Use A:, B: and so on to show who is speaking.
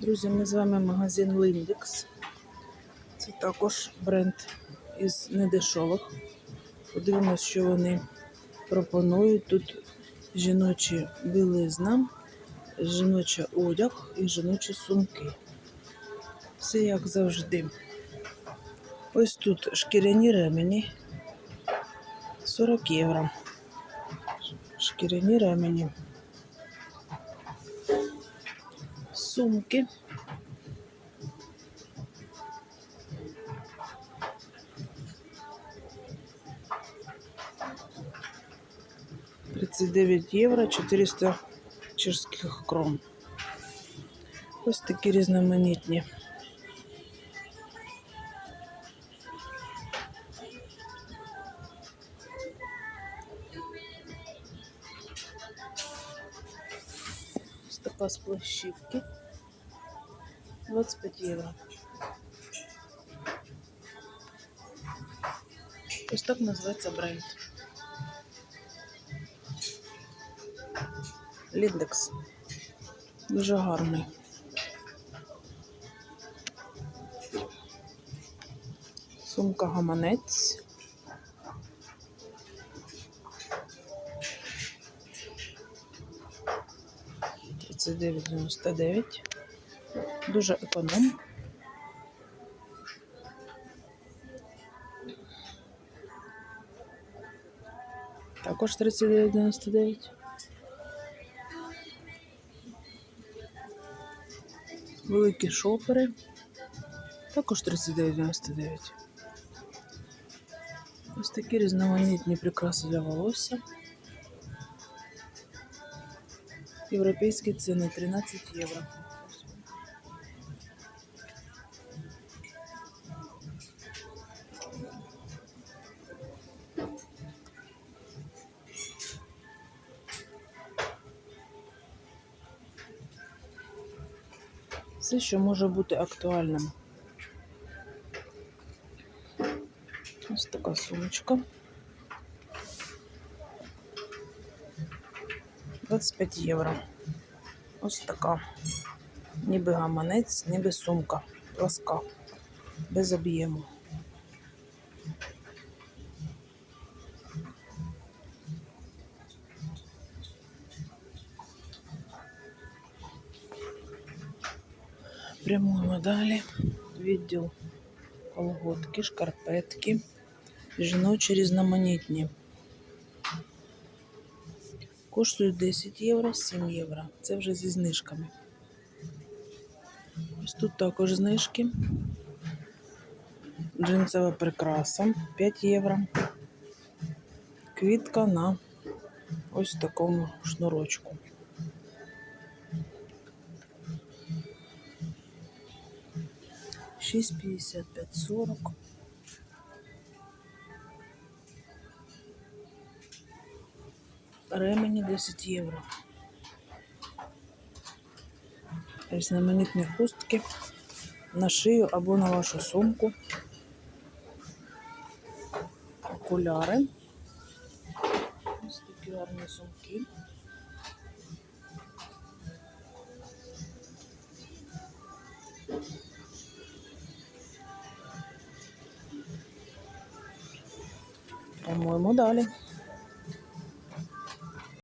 A: Друзі, ми з вами магазин Ліндекс. Це також бренд із недешевих. Подивимось, що вони пропонують. Тут жіночі білизна, жіночий одяг і жіночі сумки. Все як завжди. Ось тут шкіряні ремені 40 євро. Шкіряні ремені. Сумки. Тридцять дев'ять євро 400 чешських крон. Ось такі різноманітні. Ось така з плащівки. 25 євро. Ось так називається бренд. Ліндекс. Дуже гарний. Сумка гаманець. Тридцять дев'ять дев'яносто дев'ять. Дуже економ. Також 39,99. Великі шопери. Також 39,99. Ось такі різноманітні прикраси для волосся. Європейські ціни 13 євро. Все, що може бути актуальним. Ось така сумочка. 25 євро. Ось така. Ніби гаманець, ніби сумка. Пласка. Без об'єму. Прямуємо далі. Відділ колготки, шкарпетки, жіночі різноманітні. Коштують 10 євро, 7 євро. Це вже зі знижками. Ось тут також знижки. Джинсова прикраса 5 євро. Квітка на ось такому шнурочку. Шість п'ятдесят п'ять сорок. Ремені 10 євро. Різноманітні хустки на шию або на вашу сумку. Окуляри. Ось такі гарні сумки. Прямуємо далі.